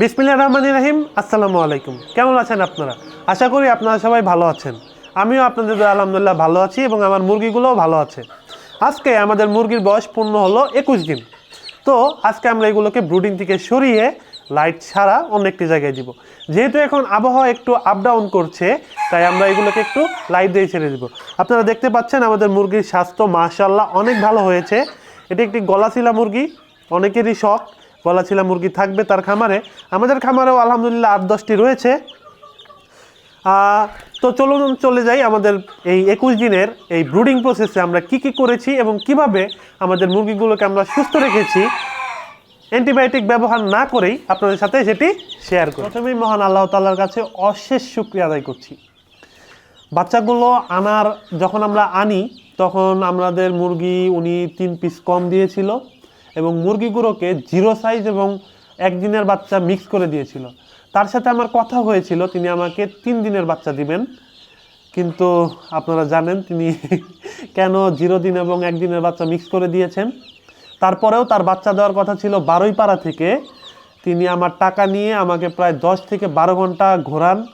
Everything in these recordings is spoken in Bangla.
বিসমিল্লা রহমান রাহিম, আসসালামু আলাইকুম। কেমন আছেন আপনারা? আশা করি আপনারা সবাই ভালো আছেন। আমিও আপনাদের আলহামদুলিল্লাহ ভালো আছি এবং আমার মুরগিগুলোও ভালো আছে। আজকে আমাদের মুরগির বয়স পূর্ণ হলো একুশ দিন। তো আজকে আমরা এগুলোকে ব্রুডিং থেকে সরিয়ে লাইট ছাড়া অন্য একটি জায়গায় দিব। যেহেতু এখন আবহাওয়া একটু আপ ডাউন করছে, তাই আমরা এগুলোকে একটু লাইট দিয়ে ছেড়ে দিব। আপনারা দেখতে পাচ্ছেন আমাদের মুরগির স্বাস্থ্য মাশাল্লাহ অনেক ভালো হয়েছে। এটি একটি গলাশিলা মুরগি, অনেকেরই শখ। গলাছিলা মুরগি থাকবে তার খামারে। আমাদের খামারেও আলহামদুলিল্লাহ আট, দশটি রয়েছে। তো চলুন, চলে যাই আমাদের এই একুশ দিনের এই ব্রুডিং প্রসেসে আমরা কি কি করেছি এবং কীভাবে আমাদের মুরগিগুলোকে আমরা সুস্থ রেখেছি। অ্যান্টিবায়োটিক ব্যবহার না করেই আপনাদের সাথে সেটি শেয়ার করি। প্রথমেই মহান আল্লাহ তাল্লার কাছে অশেষ শুক্রিয়া আদায় করছি। বাচ্চাগুলো আনার, যখন আমরা আনি, তখন আমাদের মুরগি উনি তিন পিস কম দিয়েছিল। এবং মুরগিগুলোকে জিরো সাইজ এবং একদিনের বাচ্চা মিক্স করে দিয়েছিল। তার সাথে আমার কথা হয়েছিল, তিনি আমাকে তিন দিনের বাচ্চা দিবেন। কিন্তু আপনারা জানেন, তিনি কেন জিরো দিন এবং একদিনের বাচ্চা মিক্স করে দিয়েছেন? তারপরেও তার বাচ্চা দেওয়ার কথা ছিল বারোই পাড়া থেকে। তিনি আমার টাকা নিয়ে আমাকে প্রায় দশ থেকে বারো ঘণ্টা ঘোরান।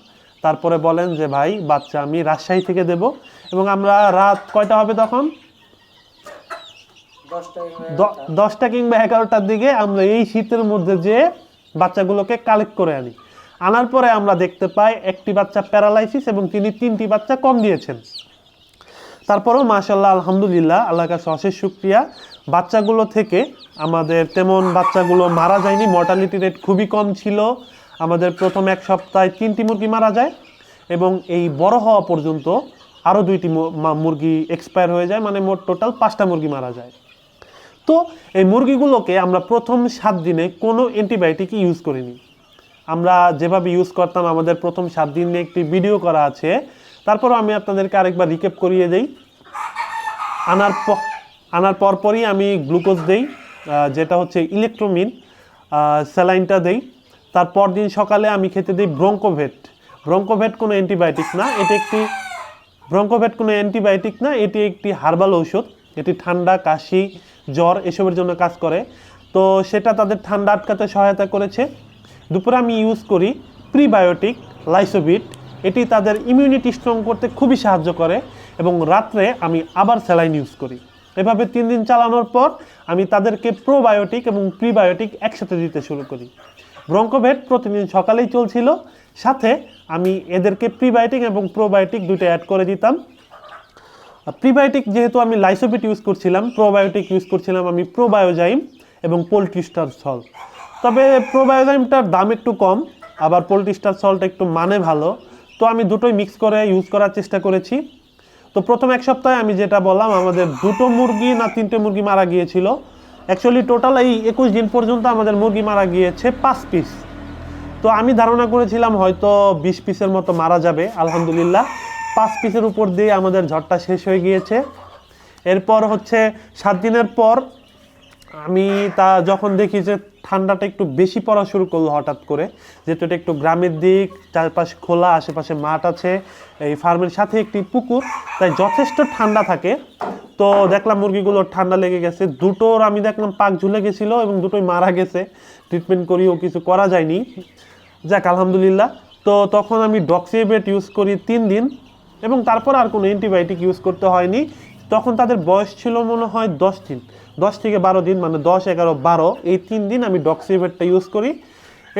তারপরে বলেন যে, ভাই, বাচ্চা আমি রাজশাহী থেকে দেব। এবং আমরা রাত কয়টা হবে তখন? দশটা কিংবা এগারোটার দিকে আমরা এই শীতের মধ্যে যে বাচ্চাগুলোকে কালেক্ট করে আনি। আনার পরে আমরা দেখতে পাই একটি বাচ্চা প্যারালাইসিস এবং তিনি তিনটি বাচ্চা কম দিয়েছেন। তারপরেও মাশাল্লাহ আলহামদুলিল্লাহ আল্লাহর কাছে অশেষ শুক্রিয়া। বাচ্চাগুলো থেকে আমাদের তেমন বাচ্চাগুলো মারা যায়নি মর্টালিটি রেট খুবই কম ছিল। আমাদের প্রথম এক সপ্তাহে তিনটি মুরগি মারা যায় এবং এই বড় হওয়া পর্যন্ত আরও দুইটি মুরগি এক্সপায়ার হয়ে যায় মানে মোট টোটাল পাঁচটা মুরগি মারা যায়। তো এই মুরগিগুলোকে আমরা প্রথম সাত দিনে কোনো অ্যান্টিবায়োটিক ইউজ করিনি। আমরা যেভাবে ইউজ করতাম, আমাদের প্রথম সাত দিনে একটি ভিডিও করা আছে। তারপরও আমি আপনাদেরকে আরেকবার রিকেপ করিয়ে দেই। আনার আনার পরপরই আমি গ্লুকোজ দেই যেটা হচ্ছে ইলেকট্রোমিন স্যালাইনটা দেই। তারপর দিন সকালে আমি খেতে দিই ব্রঙ্কোভেট ব্রঙ্কোভেট কোনো অ্যান্টিবায়োটিক না, এটি একটি ব্রঙ্কোভেট কোনো অ্যান্টিবায়োটিক না, এটি একটি হার্বাল ঔষধ। এটি ঠান্ডা, কাশি জ্বর এসবের জন্য কাজ করে। তো সেটা তাদের ঠান্ডা আটকাতে সহায়তা করেছে। দুপুরে আমি ইউজ করি প্রিবায়োটিক লাইসোবিট এটি তাদের ইমিউনিটি স্ট্রং করতে খুবই সাহায্য করে এবং রাত্রে আমি আবার স্যালাইন ইউজ করি। এভাবে তিন দিন চালানোর পর আমি তাদেরকে প্রোবায়োটিক এবং প্রিবায়োটিক একসাথে দিতে শুরু করি। ব্রঙ্কোভেট প্রতিদিন সকালেই চলছিল। সাথে আমি এদেরকে প্রিবায়োটিক এবং প্রোবায়োটিক দুটো অ্যাড করে দিতাম। প্রিবায়োটিক যেহেতু আমি লাইসোবিট ইউজ করছিলাম প্রোবায়োটিক ইউজ করছিলাম আমি প্রোবায়োজাইম এবং পোলট্রিস্টার সল তবে প্রোবায়োজাইমটার দাম একটু কম, আবার পোলট্রিস্টার সলটা একটু মানে ভালো। তো আমি দুটোই মিক্স করে ইউজ করার চেষ্টা করেছি। তো প্রথম এক সপ্তাহে আমি যেটা বললাম, আমাদের দুটো মুরগি না তিনটে মুরগি মারা গিয়েছিল। অ্যাকচুয়ালি টোটাল এই একুশ দিন পর্যন্ত আমাদের মুরগি মারা গিয়েছে পাঁচ পিস তো আমি ধারণা করেছিলাম হয়তো বিশ পিসের মতো মারা যাবে, আলহামদুলিল্লাহ। পাঁচ পিসের উপর দিয়ে আমাদের ঝড়টা শেষ হয়ে গিয়েছে। এরপর হচ্ছে সাত দিনের পর আমি তা যখন দেখি যে ঠান্ডাটা একটু বেশি পড়া শুরু করল হঠাৎ করে, যেহেতু এটা একটু গ্রামের দিক, চারপাশ খোলা, আশেপাশে মাঠ আছে, এই ফার্মের সাথে একটি পুকুর, তাই যথেষ্ট ঠান্ডা থাকে। তো দেখলাম মুরগিগুলোর ঠান্ডা লেগে গেছে, দুটোর আমি দেখলাম পাক ঝুলে গেছিল এবং দুটোই মারা গেছে। ট্রিটমেন্ট করিও কিছু করা যায়নি। যাক, আলহামদুলিল্লাহ। তো তখন আমি ডক্সিবেট ইউজ করি তিন দিন। এবং তারপর আর কোনো অ্যান্টিবায়োটিক ইউজ করতে হয়নি। তখন তাদের বয়স ছিল মনে হয় দশ দিন। দশ থেকে বারো দিন মানে দশ, এগারো, বারো, এই তিন দিন আমি ডক্সিভেটটা ইউজ করি।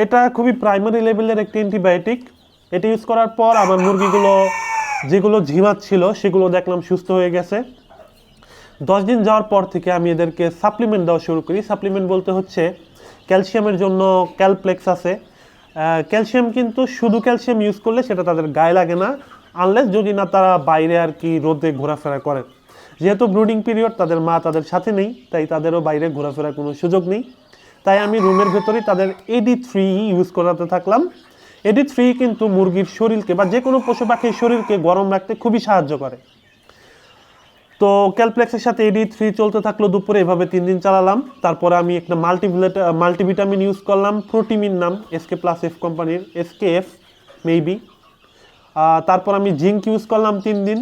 এটা খুবই প্রাইমারি লেভেলের একটি অ্যান্টিবায়োটিক এটা ইউজ করার পর আমার মুরগিগুলো, যেগুলো ঝিমাচ্ছিল সেগুলো দেখলাম সুস্থ হয়ে গেছে। দশ দিন যাওয়ার পর থেকে আমি এদেরকে সাপ্লিমেন্ট দেওয়া শুরু করি। সাপ্লিমেন্ট বলতে হচ্ছে ক্যালসিয়ামের জন্য ক্যালপ্লেক্স আছে। ক্যালসিয়াম কিন্তু শুধু ক্যালসিয়াম ইউজ করলে সেটা তাদের গায়ে লাগে না। আনলেস যদি না তারা বাইরে আর কি রোদে ঘোরাফেরা করে। যেহেতু ব্রুডিং পিরিয়ড তাদের মা তাদের সাথে নেই, তাই তাদেরও বাইরে ঘোরাফেরার কোনো সুযোগ নেই। তাই আমি রুমের ভেতরেই তাদের এডি থ্রি ইউজ করাতে থাকলাম। এডি থ্রি কিন্তু মুরগির শরীরকে বা যে কোনো পশু পাখির শরীরকে গরম রাখতে খুবই সাহায্য করে। তো ক্যালপ্লেক্সের সাথে এডি থ্রি চলতে থাকল দুপুরে, এভাবে তিন দিন চালালাম। তারপরে আমি একটা মাল্টিভিলেট মাল্টিভিটামিন ইউজ করলাম প্রোটিমিন নাম এসকে প্লাস এফ কোম্পানির এসকে এফ মেবি তারপর আমি জিঙ্ক ইউজ করলাম তিন দিন।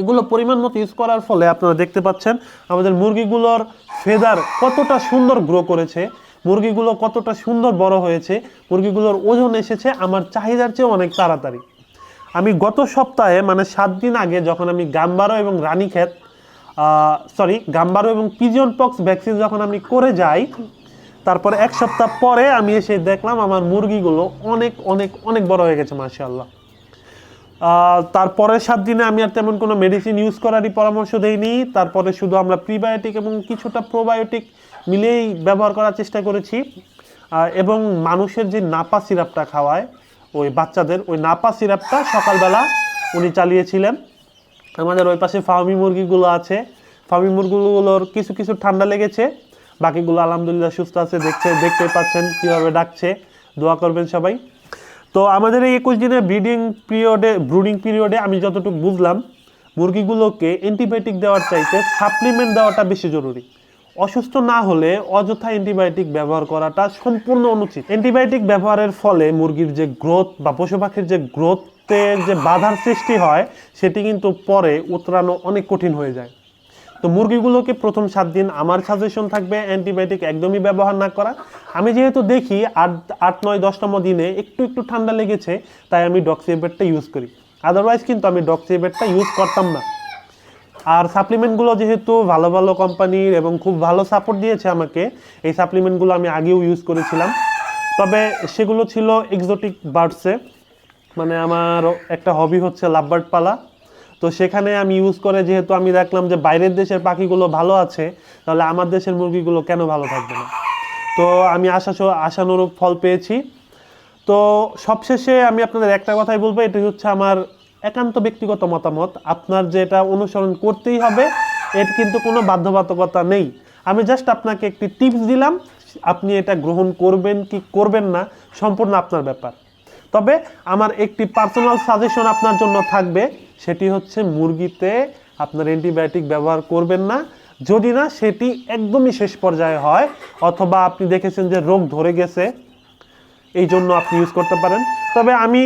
এগুলো পরিমাণ মতো ইউজ করার ফলে আপনারা দেখতে পাচ্ছেন আমাদের মুরগিগুলোর ফেদার কতটা সুন্দর গ্রো করেছে মুরগিগুলো কতটা সুন্দর বড় হয়েছে মুরগিগুলোর ওজন এসেছে আমার চাহিদার চেয়ে অনেক তাড়াতাড়ি। আমি গত সপ্তাহে মানে সাত দিন আগে যখন আমি গাম্বারো এবং রানীক্ষেত সরি গাম্বারো এবং পিজিয়ন পক্স ভ্যাকসিন যখন আমি করে যাই তারপরে এক সপ্তাহ পরে আমি এসে দেখলাম আমার মুরগিগুলো অনেক অনেক অনেক বড় হয়ে গেছে মাশাআল্লাহ। আহ, তারপরের সাত দিনে আমি আর তেমন কোনো মেডিসিন ইউজ করারই পরামর্শ দেইনি। তারপরে শুধু আমরা প্রিবায়োটিক এবং কিছুটা প্রোবায়োটিক মিলেই ব্যবহার করার চেষ্টা করেছি। এবং মানুষের যে নাপা সিরাপটা খাওয়ায়, ওই বাচ্চাদের, ওই নাপা সিরাপটা সকালবেলা উনি চালিয়েছিলেন। আমাদের ওই পাশে ফার্মি মুরগিগুলো আছে। ফার্মি মুরগিগুলোর কিছু কিছু ঠান্ডা লেগেছে। বাকিগুলো আলহামদুলিল্লাহ সুস্থ আছে। দেখছে দেখতে পাচ্ছেন কীভাবে ডাকছে। দোয়া করবেন সবাই। তো আমাদের এই একুশ দিনের ব্রিডিং পিরিয়ডে ব্রুডিং পিরিয়ডে আমি যতটুকু বুঝলাম, মুরগিগুলোকে অ্যান্টিবায়োটিক দেওয়ার চাইতে সাপ্লিমেন্ট দেওয়াটা বেশি জরুরি। অসুস্থ না হলে অযথা অ্যান্টিবায়োটিক ব্যবহার করাটা সম্পূর্ণ অনুচিত। অ্যান্টিবায়োটিক ব্যবহারের ফলে মুরগির যে গ্রোথ বা পশু পাখির যে গ্রোথের যে বাধার সৃষ্টি হয়, সেটি কিন্তু পরে উতরানো অনেক কঠিন হয়ে যায়। তো মুরগিগুলোকে প্রথম সাত দিন আমার সাজেশন থাকবে অ্যান্টিবায়োটিক একদমই ব্যবহার না করা। আমি যেহেতু দেখি আট আট, নয়, দশতম দিনে একটু একটু ঠান্ডা লেগেছে, তাই আমি ডক্সিবেটটা ইউজ করি। আদারওয়াইজ কিন্তু আমি ডক্সিবেটটা ইউজ করতাম না। আর সাপ্লিমেন্টগুলো যেহেতু ভালো ভালো কোম্পানির এবং খুব ভালো সাপোর্ট দিয়েছে আমাকে, এই সাপ্লিমেন্টগুলো আমি আগেও ইউজ করেছিলাম। তবে সেগুলো ছিল এক্সোটিক বার্ডসে মানে আমার একটা হবি হচ্ছে লাভবার্ড পালা। তো সেখানে আমি ইউজ করে যেহেতু আমি দেখলাম যে বাইরের দেশের পাখিগুলো ভালো আছে, তাহলে আমার দেশের মুরগিগুলো কেন ভালো থাকবে না? তো আমি আশা আশানুরূপ ফল পেয়েছি। তো সবশেষে আমি আপনাদের একটা কথাই বলব এটা হচ্ছে আমার একান্ত ব্যক্তিগত মতামত। আপনার যে এটা অনুসরণ করতেই হবে, এর কিন্তু কোনো বাধ্যবাধকতা নেই। আমি জাস্ট আপনাকে একটি টিপস দিলাম, আপনি এটা গ্রহণ করবেন কি করবেন না, সম্পূর্ণ আপনার ব্যাপার। তবে আমার একটি পার্সোনাল সাজেশন আপনার জন্য থাকবে, সেটি হচ্ছে মুরগিতে আপনার অ্যান্টিবায়োটিক ব্যবহার করবেন না। যদি না, সেটি একদমই শেষ পর্যায়ে হয়, অথবা আপনি দেখেছেন যে রোগ ধরে গেছে, এই জন্য আপনি ইউজ করতে পারেন। তবে আমি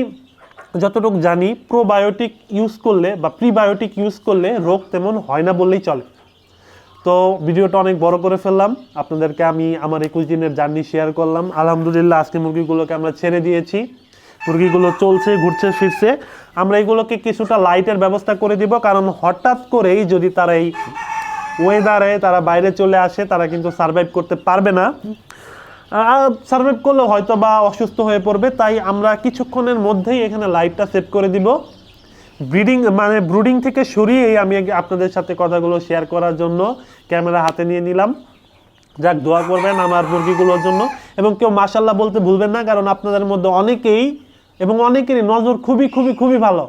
যতটুকু জানি প্রোবায়োটিক ইউজ করলে বা প্রিবায়োটিক ইউজ করলে রোগ তেমন হয় না বললেই চলে। তো ভিডিওটা অনেক বড় করে ফেললাম। আপনাদেরকে আমি আমার একুশ দিনের জার্নি শেয়ার করলাম। আলহামদুলিল্লাহ, আজকে মুরগিগুলোকে আমরা ছেড়ে দিয়েছি। মুরগিগুলো চলছে, ঘুরছে, ফিরছে। আমরা এগুলোকে কিছুটা লাইটের ব্যবস্থা করে দিব, কারণ হঠাৎ করেই যদি তারা এই ওয়েদারে তারা বাইরে চলে আসে, তারা কিন্তু সার্ভাইভ করতে পারবে না। সার্ভাইভ করলে হয়তো বা অসুস্থ হয়ে পড়বে, তাই আমরা কিছুক্ষণের মধ্যেই এখানে লাইটটা সেট করে দিব। ব্রিডিং মানে ব্রুডিং থেকে সরিয়েই আমি আপনাদের সাথে কথাগুলো শেয়ার করার জন্য ক্যামেরা হাতে নিয়ে নিলাম। যাক, দোয়া করবেন আমার মুরগিগুলোর জন্য। এবং কেউ মাসাল্লাহ বলতে ভুলবেন না, কারণ আপনাদের মধ্যে অনেকেই এবং অনেকেরই নজর খুবই খুবই খুবই ভালো।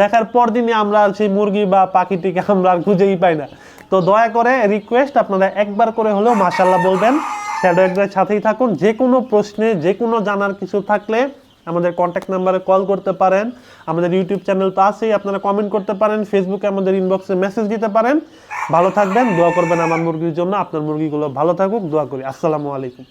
দেখার পর দিনই আমরা সেই মুরগি বা পাখিটিকে আমরা আর খুঁজেই পাই না। তো দয়া করে রিকোয়েস্ট আপনারা একবার করে হলেও মাসাল্লাহ বলবেন। শ্যাডো একবার সাথেই থাকুন। যে কোনো প্রশ্নে, যে কোনো জানার কিছু থাকলে আমাদের কন্ট্যাক্ট নাম্বারে কল করতে পারেন। আমাদের ইউটিউব চ্যানেল তো আছেই, আপনারা কমেন্ট করতে পারেন। ফেসবুকে আমাদের ইনবক্সে মেসেজ দিতে পারেন। ভালো থাকবেন, দোয়া করবেন আমার মুরগির জন্য। আপনার মুরগিগুলো ভালো থাকুক, দোয়া করি। আসসালামু আলাইকুম।